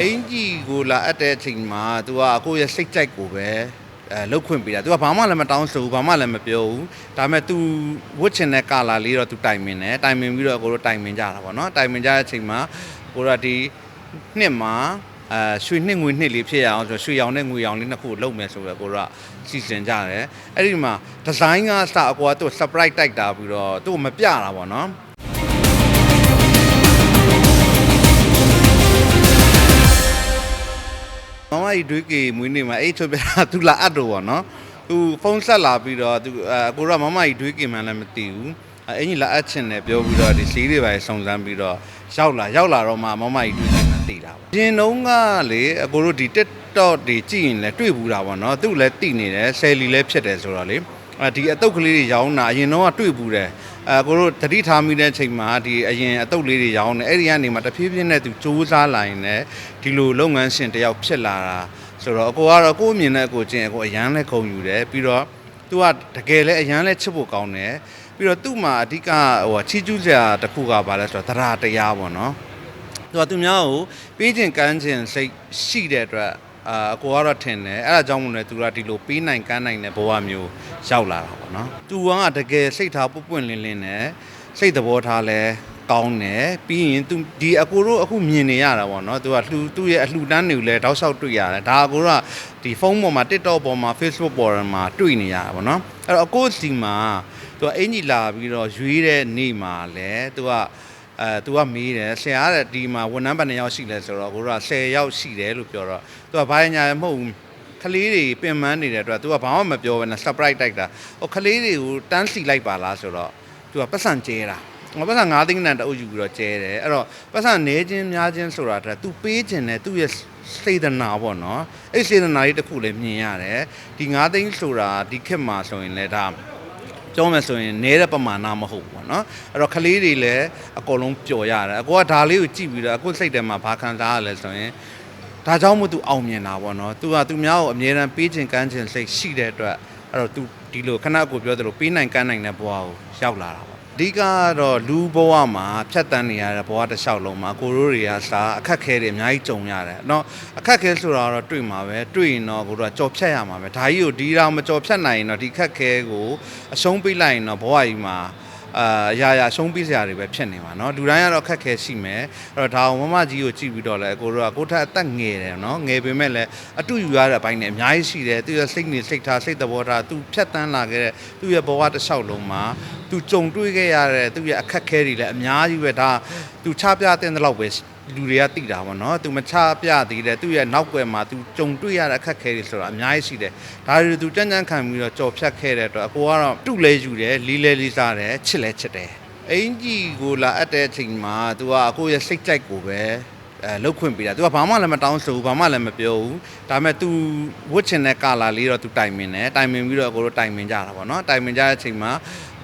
အင်ကြီးကိုလာအပ်တဲ့အချိန်မှာ तू ကကိုယ့်ရဲ့စိတ်ကြိုက်ကိုပဲအဲလှုပ်ခွင့်ပေးတာ तू ကဘာမှလည်းမတောင်းဆိုဘူးဘာမှလည်းမပြောဘူးဒါပေမဲ့ तू ဝတ်ချင်တဲ့ကာလာလေးတော့ तू တိုင်မင်တယ်တိုင်မင်ပြီးတော့ကိုတို့တိုင်မင်ကြတာပေါ့နော်တိုင်မင်ကြတဲ့အချိန်မှာကိုတို့ကဒီနှစ်မှာ အဲရွှေနှစ်ငွေနှစ်လေးဖြစ်ရအောင်ဆိုရွှေရောင်နဲ့ငွေရောင်လေးနှစ်ခုကိုလုပ်မယ်ဆိုတော့ကိုတို့ကစီစဉ်ကြတယ်အဲ့ဒီမှာဒီဇိုင်းကစအကွာသူ့ surprise တိုက်တာပြီးတော့သူ့ကိုမပြတာပေါ့နော်မမကြီးတွေးကေမွေးနေ့မှာအဲ့ချွတ်ပြတာသူလာအပ်တော့ဗောနော်သူဖုန်းဆက်လာပြီးတော့သူအကိုတော့မမကြီးတွေးကေမှန်းလည်းမသိဘူးအဲ့အင်ကြီးလာအပ်ချင်တယ်ပြောပြီးတော့ဒီစီးတွေပါစုံစမ်းပြီးတော့ရောက်လာရောက်လာတော့မှမမကြီးတွေးကေမှန်း သိတာပေါ့ရှင်တုံးကလေအကိုတို့ဒီ TikTok တွေကြည့်ရင်လည်းတွေ့ဘူးတာဗောနော်သူလည်းသိနေတယ်ဆယ်လီလည်းဖြစ်တယ်ဆိုတော့လေအဲဒီအတုတ်ကလေးတွေရောင်းတာအရင်တော့ကတွေ့ဘူးတယ်အဲကိုတို့တတိထားမိတဲ့အချိန်မှာဒီအရင်အတုတ်လေးတွေရောင်းတယ်အဲ့ဒီကနေမှတဖြည်းဖြည်းနဲ့သူစူးစမ်းလာရင်လည်းဒီလိုလုပ်ငန်းရှင်တယောက်ဖြစ်လာတာဆိုတော့အကိုကတော့ကိုယ့်အမြင်နဲ့အကိုချင်းအကိုအရန်လဲခုံယူတယ်ပြီးတော့သူကတကယ်လဲအရန်လဲချစ်ဖို့ကောင်းတယ်ပြီးတော့သူ့မှာအဓိကဟိုချီးကျူးစရာတစ်ခုကဘာလဲဆိုတော့တရားတရားပေါ့နော် သူကသူများကိုပေးခြင်းကမ်းခြင်းစိတ်ရှိတဲ့အတွက်အာအကိုကတော့ထင်တယ်အဲ့ဒါကြောင့်မို့လဲသူကဒီလိုပေးနိုင်ကမ်းနိုင်တဲ့ဘဝမျိုးရောက်လာတာပေါ့နော်သူကတကယ်စိတ်ထားပွပွင့်လင်းလင်းနဲ့စိတ်သဘောထားလဲကောင်းတယ်ပြီးရင်သူဒီအကိုတို့အခုမြင်နေရတာပေါ့နော်သူကလှူသူ့ရဲ့အလှူတန်းတွေကိုလည်းတောက်လျှောက်တွေ့ရတယ်ဒါအကိုတို့ကဒီဖုန်းပေါ်မှာ TikTok ပေါ်မှာ Facebook ပေါ်မှာတွေ့နေရတာပေါ့နော်အဲ့တော့အကိုစီမှာသူကအင်ကြီးလာပြီးတော့ရွေးတဲ့နေ့မှာလဲသူက အဲ तू ကမေးတယ်ဆရာကဒီမှာဝန်ထမ်းဘယ်နှစ်ယောက်ရှိလဲဆိုတော့ကိုတို့က10ယောက်ရှိတယ်လို့ပြောတော့ तू ကဘာညာမဟုတ်ဘူးကလေးတွေပင်ပန်းနေတဲ့အတွက် तू ကဘာမှမပြောဘဲနဲ့ surprise တိုက်တာဟိုကလေးတွေကိုတန်းစီလိုက်ပါလားဆိုတော့ तू ကပတ်စံကျဲတာငါပတ်စံ9သိန်းနဲ့တအုပ်ယူပြီးတော့ကျဲတယ်အဲ့တော့ပတ်စံနေချင်းများချင်းဆိုတာတဲ့ तू ပေးခြင်းနဲ့သူ့ရဲ့စေတနာပေါ့နော်အဲ့စေတနာလေးတစ်ခုလည်းမြင်ရတယ်ဒီ9သိန်းဆိုတာဒီခေတ်မှာဆိုရင်လည်းဒါ ပြောမယ်ဆိုရင်နဲတဲ့ပမာဏမဟုတ်ဘူးပေါ့နော်အဲ့တော့ကလေးတွေလည်းအကုန်လုံးပျော်ရတယ်အကိုကဒါလေးကိုကြည့်ပြီးတော့အခုစိတ်ထဲမှာဘာခံစားရလဲဆိုရင်ဒါကြောင့်မို့ तू အောင်မြင်တာပေါ့နော် तू ကသူများကိုအမြဲတမ်းပေးခြင်းကမ်းခြင်းစိတ်ရှိတဲ့အတွက်အဲ့တော့ तू ဒီလိုခဏကိုပြောသလိုပေးနိုင်ကမ်းနိုင်တဲ့ဘဝကိုရောက်လာတာပေါ့ အဓိကကတော့လူဘဝမှာဖြတ်တန်းနေရတဲ့ဘဝတစ်လျှောက်လုံးမှာကိုရိုးတွေကစားအခက်ခဲတွေအများကြီးကြုံရတယ်เนาะအခက်ခဲဆိုတာတော့တွေ့မှာပဲတွေ့ရင်တော့ကိုတို့ကကြော်ဖြတ်ရမှာပဲဒါကြီးကိုဒီတော့မကြော်ဖြတ်နိုင်ရင်တော့ဒီခက်ခဲကိုအရှုံးပေးလိုက်ရင်တော့ဘဝကြီးမှာ အာရာရာရှုံးပေးစရာတွေပဲဖြစ်နေမှာเนาะလူတိုင်းကတော့ခက်ခဲရှိမယ်အဲ့တော့ဒါအောင်မမကြီးကိုကြည့်ပြီးတော့လဲကိုတို့ကကိုထက်အသက်ငယ်တယ်เนาะငယ်ပေမဲ့လည်းအတူယူရတဲ့အပိုင်းနဲ့အများကြီးရှိတယ်သူရဲ့စိတ်နေစိတ်ထားစိတ်သဘောထားသူဖြတ်တန်းလာခဲ့တဲ့သူရဲ့ဘဝတစ်လျှောက်လုံးမှာသူကြုံတွေ့ခဲ့ရတဲ့သူရဲ့အခက်ခဲတွေလည်းအများကြီးပဲဒါသူချပြတဲ့လောက်ပဲ လူတွေကသိတာပေါ့နော်သူမချပြသေးတဲ့သူရဲ့နောက်ွယ်မှာသူကြုံတွေ့ရတဲ့အခက်ခဲတွေဆိုတာအများကြီးရှိတယ်ဒါတွေသူကြမ်းကြမ်းခံပြီးတော့ကြော်ဖြတ်ခဲ့တဲ့အတွက်အကိုကတော့တုလဲယူတယ်လီလဲလေးစားတယ်ချစ်လဲချစ်တယ်အင်ကြီးကိုလာအပ်တဲ့အချိန်မှာ तू ကအကိုရဲ့စိတ်ကြိုက်ကိုပဲအဲလှုပ်ခွင့်ပေးတာ तू ကဘာမှလည်းမတောင်းဆိုဘူးဘာမှလည်းမပြောဘူးဒါပေမဲ့ तू ဝတ်ချင်တဲ့ကာလာလေးတော့ तू တိုင်မင်တယ်တိုင်မင်ပြီးတော့အကိုတို့တိုင်မင်ကြတာပေါ့နော်တိုင်မင်ကြတဲ့အချိန်မှာ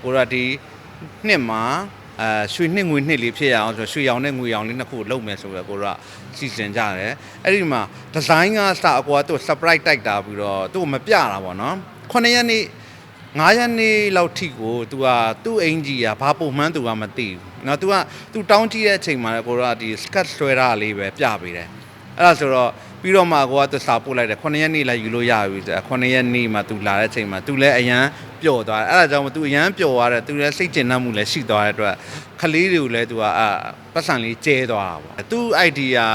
ကိုတို့ကဒီနှစ်မှာ အဲရွှေနှစ်ငွေနှစ်လေးဖြစ်ရအောင်ဆိုရွှေရောင်နဲ့ငွေရောင်လေးနှစ်ခုကိုလုပ်မယ်ဆိုတော့ကိုတို့ကစီစဉ်ကြတယ်အဲ့ဒီမှာဒီဇိုင်းကစအကွာသူ့ surprise တိုက်တာပြီးတော့သူ့ကိုမပြတာပေါ့နော်ခုနှစ်ရက်နေ့9ရက်နေ့လောက်ထိကို तू ကသူ့အင်ကြီးอ่ะဘာပုံမှန်း तू ကမသိဘူးเนาะ तू က तू တောင်းကြည့်တဲ့အချိန်မှာလည်းကိုတို့ကဒီ skirt ဆွဲတာလေးပဲပြပေးတယ်အဲ့ဒါဆိုတော့ပြီးတော့မှကိုကသူစာပို့လိုက်တယ်9ရက်နေ့လည်းယူလို့ရပြီဆို9ရက်နေ့မှ तू လာတဲ့အချိန်မှာ तू လည်းအရန် ပျော်သွားတယ်အဲ့ဒါကြောင့်သူအရန်ပျော်သွားတယ်သူလည်းစိတ်ကျဉ်နှံ့မှုလည်းရှိသွားတဲ့အတွက်ခလေးတွေကိုလည်းသူကအာပတ်စံလေးကျဲသွားတာပေါ့သူ idea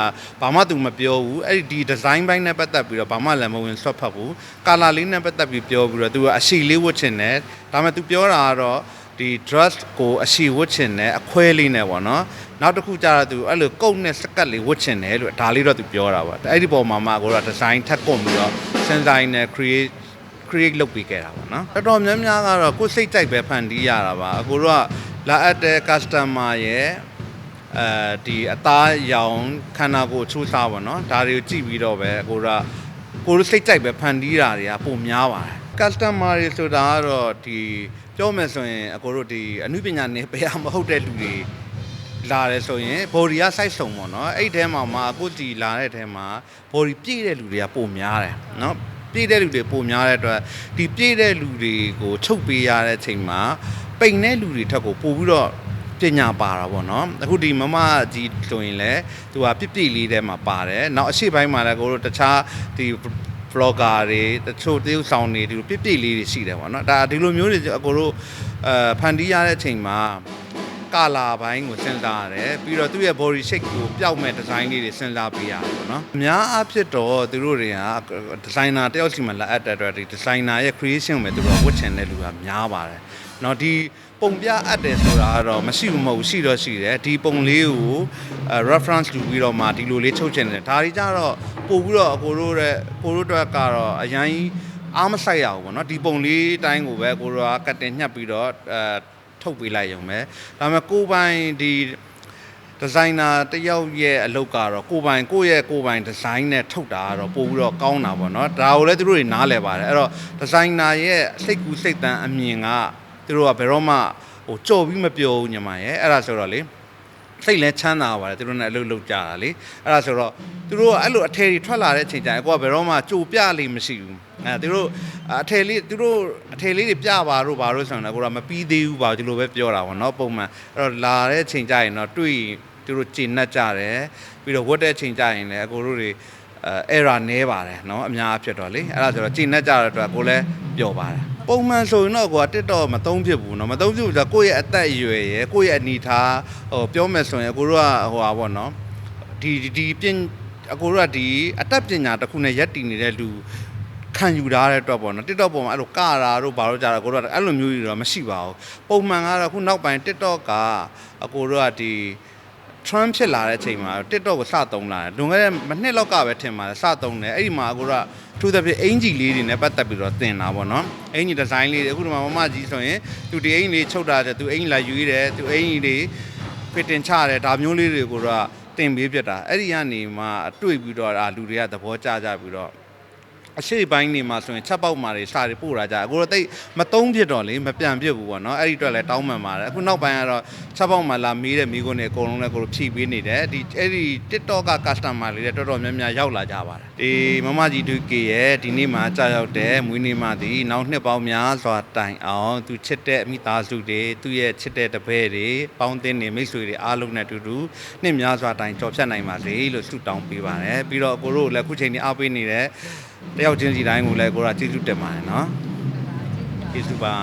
ဘာမှသူမပြောဘူးအဲ့ဒီ design ဘိုင်းနဲ့ပတ်သက်ပြီးတော့ဘာမှလည်းမဝင်ဆွတ်ဖတ်ဘူး color လေးနဲ့ပတ်သက်ပြီးပြောပြီးတော့သူကအရှိလေးဝတ်ချင်တယ်ဒါမှသူပြောတာကတော့ဒီ dress ကိုအရှိဝတ်ချင်တယ်အခွဲလေးနဲ့ပေါ့နော်နောက်တစ်ခုကျတော့သူအဲ့လိုကုတ်နဲ့စကတ်လေးဝတ်ချင်တယ်လို့ဒါလေးတော့သူပြောတာပါအဲ့ဒီပုံမှာမှကိုတော့ design ထပ်ကုန်ပြီးတော့ sensory နဲ့ create create လုပ်ပေးခဲ့တာပေါ့နော်တော်တော်များများကတော့ကိုယ်စိတ်ကြိုက်ပဲဖန်တီးရတာပါအကိုတို့ကလာအပ်တဲ့ customer ရဲ့အဲဒီအသားရောင်ခန္ဓာကိုယ်ချိုးစားပါတော့ဒါတွေကိုကြည့်ပြီးတော့ပဲအကိုတို့ကကိုယ်တို့စိတ်ကြိုက်ပဲဖန်တီးတာတွေကပုံများပါတယ် customer တွေဆိုတာကတော့ဒီပြောမယ်ဆိုရင်အကိုတို့ဒီအနုပညာနယ်ပယ်မဟုတ်တဲ့လူတွေလာတယ်ဆိုရင် body က size စုံပေါ့နော်အဲ့ဒီထဲမှာမှာအခုဒီလာတဲ့ထဲမှာ body ပြည့်တဲ့လူတွေကပုံများတယ်နော် ပြည့်တဲ့လူတွေပုံများတဲ့အတွက်ဒီပြည့်တဲ့လူတွေကိုချုပ်ပေးရတဲ့အချိန်မှာပိန်တဲ့လူတွေထက်ကိုပို့ပြီးတော့ပညာပါတာပေါ့နော်အခုဒီမမကြီးဆိုရင်လည်းသူကပြည့်ပြည့်လေးထဲမှာပါတယ်နောက်အရှိပိုင်းမှာလည်းကိုတို့တခြားဒီ vlogger တွေတချို့တရုပ်ဆောင်တွေဒီလိုပြည့်ပြည့်လေးတွေရှိတယ်ပေါ့နော်ဒါဒီလိုမျိုးတွေအကိုတို့အဲဖန်တီးရတဲ့အချိန်မှာ ကာလာပိုင်းကိုစဉ်းစားရတယ်ပြီးတော့သူ့ရဲ့ body shape ကိုပျောက်မဲ့ design လေးတွေစဉ်းစားပေးရတယ်ပေါ့နော်အများအားဖြင့်တော့သူတို့တွေက designer တယောက်စီမှာလာအပ်တဲ့အတွက်ဒီ designer ရဲ့ creation ကိုပဲသူတို့ဝတ်ချင်တဲ့လူကများပါတယ်နော်ဒီပုံပြအပ်တယ်ဆိုတာကတော့မရှိဘူးမဟုတ်ရှိတော့ရှိတယ်ဒီပုံလေးကို reference လုပ်ပြီးတော့မှဒီလိုလေးချုပ်ချင်တယ်ဒါတွေကြတော့ပို့ပြီးတော့အကိုတို့ရဲ့ကိုတို့အတွက်ကတော့အရင်အားမဆိုင်ရဘူးပေါ့နော်ဒီပုံလေးတိုင်းကိုပဲကိုတို့ကကတ်တင်ညှက်ပြီးတော့အဲ ထုတ်ပေးလိုက်ရုံပဲဒါပေမဲ့ကိုယ်ပိုင်ဒီဒီဇိုင်နာတယောက်ရဲ့အလုပ်ကတော့ကိုယ်ပိုင်ကိုယ့်ရဲ့ကိုယ်ပိုင်ဒီဇိုင်းနဲ့ထုတ်တာကတော့ပို့ပြီးတော့ကောင်းတာပေါ့နော်ဒါကိုလည်းသူတို့တွေနားလည်ပါတယ်အဲ့တော့ဒီဇိုင်နာရဲ့စိတ်ကူးစိတ်တန်းအမြင်ကသူတို့ကဘယ်တော့မှဟိုကြော်ပြီးမပြောဘူးညီမရဲ့အဲ့ဒါဆိုတော့လေ စိတ်လဲချမ်းသာပါတယ်သူတို့နဲ့အလုပ်လုပ်ကြတာလေအဲ့ဒါဆိုတော့သူတို့ကအဲ့လိုအထည်တွေထွက်လာတဲ့အချိန်ကျရင်ကိုကဘယ်တော့မှကြိုပြလိမ့်မရှိဘူးအဲသူတို့အထည်လေးသူတို့အထည်လေးတွေပြပါတို့ဘာလို့ဆိုတော့ကိုကမပြီးသေးဘူးပါဒီလိုပဲပြောတာပေါ့နော်ပုံမှန်အဲ့တော့လာတဲ့အချိန်ကျရင်တော့တွေ့ရင်သူတို့ကျင်납ကြတယ်ပြီးတော့ဝတ်တဲ့အချိန်ကျရင်လည်းအကိုတို့တွေ အဲ error နဲပါတယ်เนาะအများအဖြစ်တော့လေအဲ့ဒါဆိုတော့ကျင်납ကြတဲ့အတွက်ကိုလည်းပျော်ပါတယ်ပုံမှန်ဆိုရင်တော့ကိုက TikTok မသုံးဖြစ်ဘူးเนาะမသုံးဖြစ်ဘူးဆိုတော့ကိုယ့်ရဲ့အသက်အရွယ်ရယ်ကိုယ့်ရဲ့အနေထားဟိုပြောမယ်ဆိုရင်ကိုတို့ကဟိုပါပေါ့เนาะဒီဒီဒီပြင်အကိုတို့ကဒီအတတ်ပညာတစ်ခုနဲ့ရက်တည်နေတဲ့လူခံယူထားတဲ့အတွက်ပေါ့နော် TikTok ပေါ်မှာအဲ့လိုကတာတို့ဘာလို့ကြတာကိုတို့ကအဲ့လိုမျိုးတွေတော့မရှိပါဘူးပုံမှန်ကတော့ခုနောက်ပိုင်း TikTok ကအကိုတို့ကဒီ Trump ဖြစ်လာတဲ့အချိန်မှာ TikTok ကိုစသုံးလာတယ်လွန်ခဲ့တဲ့မနှစ်လောက်ကပဲထင်ပါတယ်စသုံးတယ်အဲ့ဒီမှာကိုတို့ကသူသဖြင့်အင်ဂျီလေးတွေနဲ့ပတ်သက်ပြီးတော့တင်တာပေါ့နော်အင်ဂျီဒီဇိုင်းလေးတွေအခုဒီမှာမမကြီးဆိုရင်သူဒီအင်ဂျီလေးချုပ်တာတယ်သူအင်ဂျီလာယူရတယ်သူအင်ဂျီလေးဖစ်တင်ချတယ်ဒါမျိုးလေးတွေကိုတော့တင်ပေးပြတာအဲ့ဒီကနေမှတွေ့ပြီးတော့အာလူတွေကသဘောကျကြပြီးတော့ အရှိပိုင်းနေမှာဆိုရင်ချက်ပေါက်မာတွေစာတွေပို့လာကြအခုတော့တိတ်မတုံးဖြစ်တော့လေမပြန်ပြစ်ဘူးပေါ့နော်အဲ့ဒီအတွက်လည်းတောင်းပန်ပါတယ်အခုနောက်ပိုင်းကတော့ချက်ပေါက်မာလာမေးတဲ့မိကုန်းတွေအကုန်လုံးလည်းကိုလိုဖြည့်ပေးနေတယ်ဒီအဲ့ဒီ TikTok က customer တွေလည်းတော်တော်များများရောက်လာကြပါတယ်ဒီမမကြီးတူကေရဲ့ဒီနေ့မှာကြာရောက်တဲ့မွေးနေ့မှဒီနောက်နှစ်ပေါင်းများစွာတိုင်အောင်သူချစ်တဲ့အမိသားစုတွေသူ့ရဲ့ချစ်တဲ့တပည့်တွေပေါင်းသင်းနေမိတ်ဆွေတွေအားလုံးနဲ့အတူတူနှစ်များစွာတိုင်ကြော်ဖြတ်နိုင်ပါစေလို့ဆုတောင်းပေးပါတယ်ပြီးတော့ကိုတို့လည်းအခုချိန်นี้အားပေးနေတဲ့တယောက်ချင်းစီတိုင်းကိုလည်းကိုကကျေးဇူးတင်ပါတယ်နော်ကျေးဇူးပါ